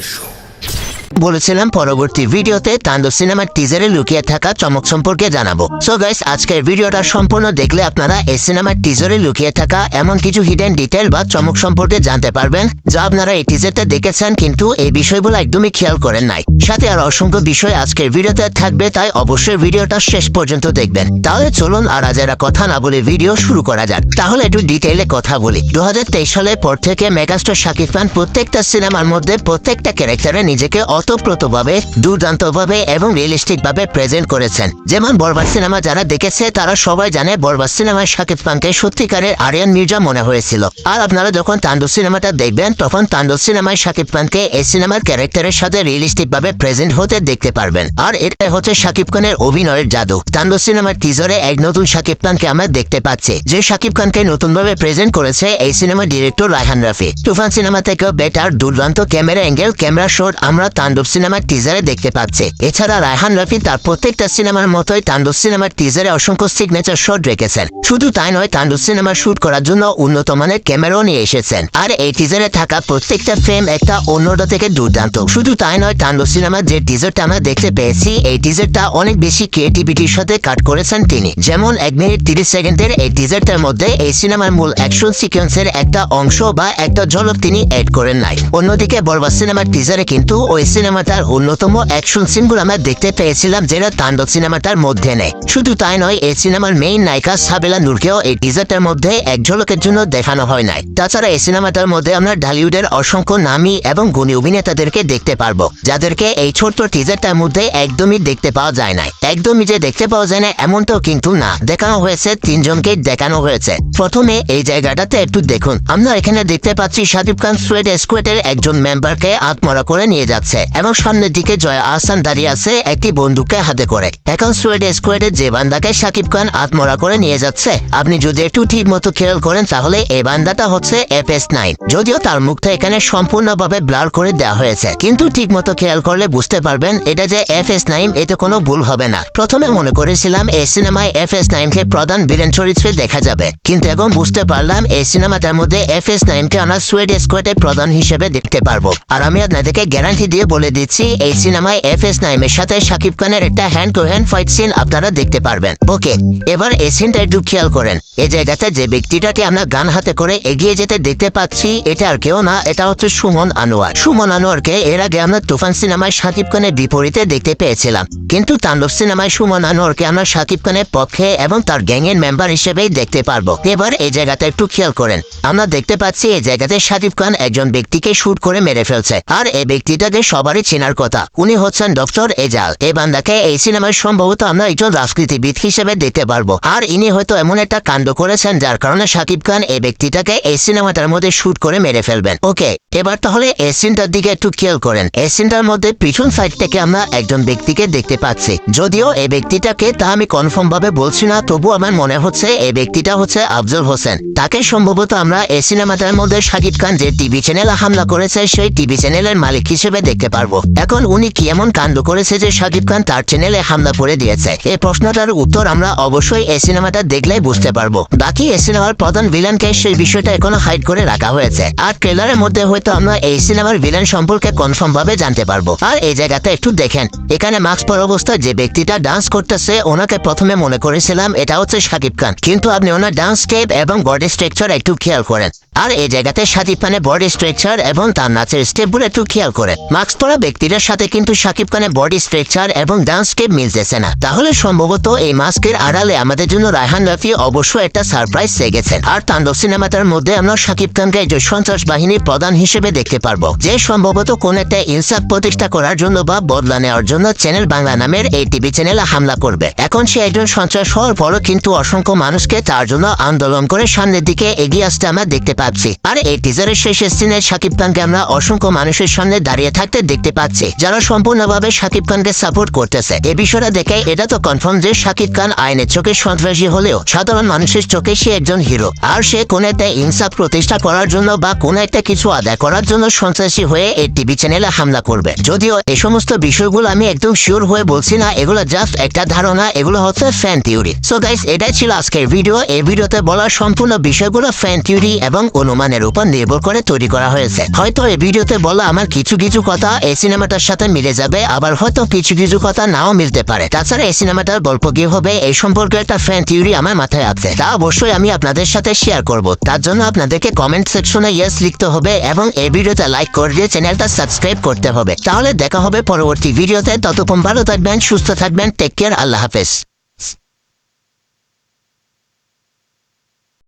でし。বলেছিলাম পরবর্তী ভিডিওতে তাণ্ডব সিনেমার টিজারে লুকিয়ে থাকা চমক সম্পর্কে জানাব। সো গাইস আজকের ভিডিওটা সম্পূর্ণ দেখলে আপনারা এই সিনেমার টিজারে লুকিয়ে থাকা এমন কিছু হিডেন ডিটেল বা চমক সম্পর্কে জানতে পারবেন, যা আপনারা এই টিজারটা দেখেছেন কিন্তু এই বিষয়গুলো একদমই খেয়াল করেন নাই। সাথে আর অসংখ্য বিষয় আজকের ভিডিওতে থাকবে, তাই অবশ্যই ভিডিওটা শেষ পর্যন্ত দেখবেন। তাহলে চলুন আর আজ এরা কথা না বলে ভিডিও শুরু করা যাক। তাহলে একটু ডিটেইলে কথা বলি। দু সালের পর থেকে মেগাস্টার শাকিব খান প্রত্যেকটা সিনেমার মধ্যে প্রত্যেকটা ক্যারেক্টারে নিজেকে অতপ্রতভাবে দুর্দান্তভাবে এবং রিয়েলিস্টিক ভাবে প্রেজেন্ট করেছেন। যেমন বরবাদ সিনেমা যারা দেখেছে, তারা সবাই জানে বরবাদ সিনেমায় শাকিব খানকে সত্যিকারের আরিয়ান মির্জা মনে হয়েছিল। আর আপনারা যখন তাণ্ডব সিনেমাটা দেখবেন, তখন তাণ্ডব সিনেমায় শাকিব খানকে এই সিনেমার ক্যারেক্টারের সাথে রিয়েলিস্টিক ভাবে প্রেজেন্ট হতে দেখতে পারবেন। আর এটা হচ্ছে শাকিব খানের অভিনয়ের জাদু। তাণ্ডব সিনেমার টিজারে এক নতুন শাকিব খানকে আমরা দেখতে পাচ্ছি। যে শাকিব খানকে নতুন ভাবে প্রেজেন্ট করেছে এই সিনেমার ডিরেক্টর রায়হান রাফি। তুফান সিনেমা থেকেও বেটার দুর্দান্ত ক্যামেরা অ্যাঙ্গেল ক্যামেরা শট আমরা তাণ্ডব সিনেমার টিজারে দেখতে পাচ্ছে। এছাড়া রায়হান রাফি তার প্রত্যেকটা সিনেমার মতোই তাণ্ডব সিনেমার টিজারে অসংখ্য সিগনেচার শট রেখেছেন। শুধু তাই নয়, তাণ্ডব সিনেমা শুট করার জন্য উন্নত মানের ক্যামেরাও নিয়ে এসেছেন। আর এই টিজারে থাকা প্রত্যেকটা ফ্রেম একটা অন্যটা থেকে দুর্দান্ত। শুধু তাই নয়, তাণ্ডব সিনেমার যে টিজারটা আমরা দেখতে পেয়েছি, এই টিজারটা অনেক বেশি ক্রিয়েটিভিটির সাথে কাট করেছেন তিনি। যেমন এক মিনিট তিরিশ সেকেন্ডের এই টিজারটার মধ্যে এই সিনেমার মূল অ্যাকশন সিকোয়েন্সের একটা অংশ বা একটা ঝলক তিনি অ্যাড করেন নাই। অন্যদিকে বরবাদ সিনেমার টিজারে কিন্তু ওই সিনেমাটার অন্যতম অ্যাকশন সিনগুলো আমরা দেখতে পেয়েছিলাম যেটা তাণ্ডব সিনেমাটার মধ্যে নেই। শুধু তাই নয়, এই সিনেমার মেইন নায়িকা সাবেলা নূরকেও এই টিজারটার মধ্যে এক ঝলকের জন্য দেখানো হয় নাই। তাছাড়া এই সিনেমাটার মধ্যে আমরা ঢালিউডের অসংখ্য নামী এবং গুণী অভিনেতাদেরকে দেখতে পারব, যাদেরকে এই ছোট্ট টিজারটার মধ্যে একদমই দেখতে পাওয়া যায় না একদমই যে দেখতে পাওয়া যায় না এমনটাও কিন্তু না। দেখানো হয়েছে তিনজনকে দেখানো হয়েছে। প্রথমে এই জায়গাটাতে একটু দেখুন। আমরা এখানে দেখতে পাচ্ছি শাকিব খান, সুয়েট স্কোয়েটের একজন মেম্বারকে আত্মরা করে নিয়ে যাচ্ছে। এবং সামনের দিকে জয় আহসান দাঁড়িয়ে আছে একটি বন্দুককে হাতে করে। এখন সুয়েট স্কোয়েটের যে বান্দাকে শাকিব খান আত্মরা করে নিয়ে যাচ্ছে, আপনি যদি একটু ঠিক মতো খেয়াল করেন তাহলে এই বান্দাটা হচ্ছে এফ এস নাইন। যদিও তার মুখটা এখানে সম্পূর্ণভাবে ব্লার করে দেওয়া হয়েছে, কিন্তু ঠিক মতো খেয়াল করলে বুঝতে পারবেন এটা যে এফ এস নাইন, এতে কোনো ভুল হবে না। প্রথমে মনে করেছিলাম এই সিনেমায় এফ এস নাইনকে প্রধান ভিলেন চরিত্রে দেখা যাবে, কিন্তু এখন বুঝতে পারলাম এই সিনেমাটার মধ্যে এফ এস নাইনকে আমরা সুয়েড স্কোয়াডের প্রধান হিসেবে দেখতে পারব। আর আমি আপনাদেরকে গ্যারান্টি দিয়ে বলে দিচ্ছি, এই সিনেমায় এফ এস নাইমের সাথে শাকিব খানের একটা hand to hand fight scene আপনারা দেখতে পারবেন। ওকে, এবার এই সিনটা একটু খেয়াল করেন। এই জায়গাতে যে ব্যক্তিটাকে আমরা গান হাতে করে এগিয়ে যেতে দেখতে পাচ্ছি, এটা আর কেউ না, এটা হচ্ছে সুমন আনোয়ার। সুমন আনোয়ারকে এর আগে আমরা তুফান সিনেমায় শাকিব খানের বিপরীতে দেখতে পেয়েছিলাম। কিন্তু তাণ্ডব সিনেমায় সুমন আনোয়ারকে আমরা শাকিব খানের পক্ষে এবং তার গ্যাংয়ের মেম্বার হিসেবেই দেখতে পারব। এবার এই জায়গাটা একটু খেয়াল করেন। আমরা দেখতে পাচ্ছি, এই জায়গাতে শাকিব খান একজন ব্যক্তিকে শুট করে মেরে ফেলছে। আর এই ব্যক্তিটাকে সবারই চেনার কথা। উনি হচ্ছেন ডক্টর এজাল। এই বান্দাকে এই সিনেমায় সম্ভবত আমরা একজন রাজনীতিবিদ হিসেবে দেখতে পারব। আর ইনি হয়তো এমন একটা কাণ্ড করেছেন যার কারণে শাকিব খান এই ব্যক্তিটাকে এই সিনেমাটার মধ্যে শুট করে মেরে ফেলবেন। ওকে, এবার তাহলে এই সিনটার দিকে একটু খেয়াল করেন। এই সিনটার মধ্যে পিছন সাইড থেকে আমরা একজন ব্যক্তিকে দেখতে পাচ্ছি। যদিও এই ব্যক্তিটাকে তা আমি কনফার্ম ভাবে বলছি না, তবু আমার মনে হচ্ছে এই ব্যক্তিটা হচ্ছে আফজল হোসেন। তাকে সম্ভবত আমরা এই সিনেমাটার মধ্যে শাকিব খান যে টিভি চ্যানেলে হামলা করেছে, সেই টিভি চ্যানেলের মালিক হিসেবে দেখতে পারব। এখন উনি কি এমন কাণ্ড করেছে যে শাকিব খান তার চ্যানেলে হামলা করে দিয়েছে? এই প্রশ্নটার উত্তর আমরা অবশ্যই এই সিনেমাটা দেখলেই বুঝতে পারব। বাকি এই সিনেমার প্রধান ভিলেনকে সেই বিষয়টা এখনও হাইড করে রাখা হয়েছে। আর ট্রেলারের মধ্যে হয়তো আমরা এই সিনেমার ভিলেন সম্পর্কে কনফার্ম ভাবে জানতে পারব। আর এই জায়গাতে একটু দেখেন। এখানে মাস্ক পর অবস্থায় যে ব্যক্তিটা ডান্স করতেছে, ওনাকে প্রথমে মনে করেছিলাম এটা হচ্ছে শাকিব খান। কিন্তু আপনি ওনার ডান্স স্টেপ এবং বডি স্ট্রাকচার একটু খেয়াল করেন। আর এই জায়গাতে শাকিব খানের বডি স্ট্রাকচার এবং তার নাচের স্টেপগুলো একটু খেয়াল করে। মাস্ক পরা ব্যক্তিটার সাথে কিন্তু শাকিব খানের বডি স্ট্রাকচার এবং ডান্স স্টেপ মিলতেছে না। তাহলে সম্ভবত এই মাস্কের আড়ালে আমাদের জন্য রায়হান রাফি অবশ্যই একটা সারপ্রাইজ গেছেন আর তাণ্ডব সিনেমাটার মধ্যে আমরা শাকিব খানকে একজন সন্ত্রাস বাহিনীর প্রধান হিসেবে দেখতে পারব, যে সম্ভবত কোন একটা ইনসাফ প্রতিষ্ঠা করার জন্য বা বদলা নেওয়ার জন্য চ্যানেল বাংলা নামের এই টিভি চ্যানেলে হামলা করবে। এখন সে একজন সন্ত্রাস হওয়ার পরও কিন্তু অসংখ্য মানুষকে তার জন্য আন্দোলন করে সামনের দিকে এগিয়ে আসতে আমরা দেখতে পাচ্ছি। আর, এই টিজারের শেষে সিনে শাকিব খানকে আমরা অসংখ্য মানুষের সামনে দাঁড়িয়ে থাকতে দেখতে পাচ্ছি, যারা সম্পূর্ণভাবে শাকিব খানকে সাপোর্ট করতেছে। এই বিষয়টা দেখে এটা তো কনফার্ম যে শাকিব খান আইনের চোখে সন্ত্রাসী হলেও সাধারণ মানুষের চোখে সে একজন হিরো আর সে কোন একটা ইনসাফ প্রতিষ্ঠা করার জন্য বা কোন একটা কিছু আদায় করার জন্য সন্ত্রাসী হয়ে এই টিভি চ্যানেলে হামলা করবে। যদিও এ সমস্ত বিষয়গুলো আমি একদম শিওর হয়ে বলছি না, এগুলো জাস্ট একটা ধারণা, এগুলো হচ্ছে ফ্যান থিওরি সো গাইস এটাই ছিল আজকের ভিডিও এই ভিডিওতে বলা সম্পূর্ণ বিষয়গুলো ফ্যান থিওরি এবং অনুমানের উপর নির্ভর করে তৈরি করা হয়েছে। হয়তো এই ভিডিওতে বলা আমার কিছু কিছু কথা এই সিনেমাটার সাথে মিলে যাবে, আবার হয়তো কিছু কিছু কথা নাও মিলতে পারে। তাছাড়া এই সিনেমাটার গল্প কি হবে, এই সম্পর্কে একটা ফ্যান থিওরি আমার মাথায় আছে। তা অবশ্যই আমি আপনাদের সাথে শেয়ার করব। তার জন্য আপনাদেরকে কমেন্ট সেকশনে ইয়েস লিখতে হবে এবং এই ভিডিওতে লাইক করে দিয়ে চ্যানেলটা সাবস্ক্রাইব করতে হবে। তাহলে দেখা হবে পরবর্তী ভিডিওতে। ততক্ষণ ভালো থাকবেন, সুস্থ থাকবেন টেক কেয়ার আল্লাহ হাফেজ।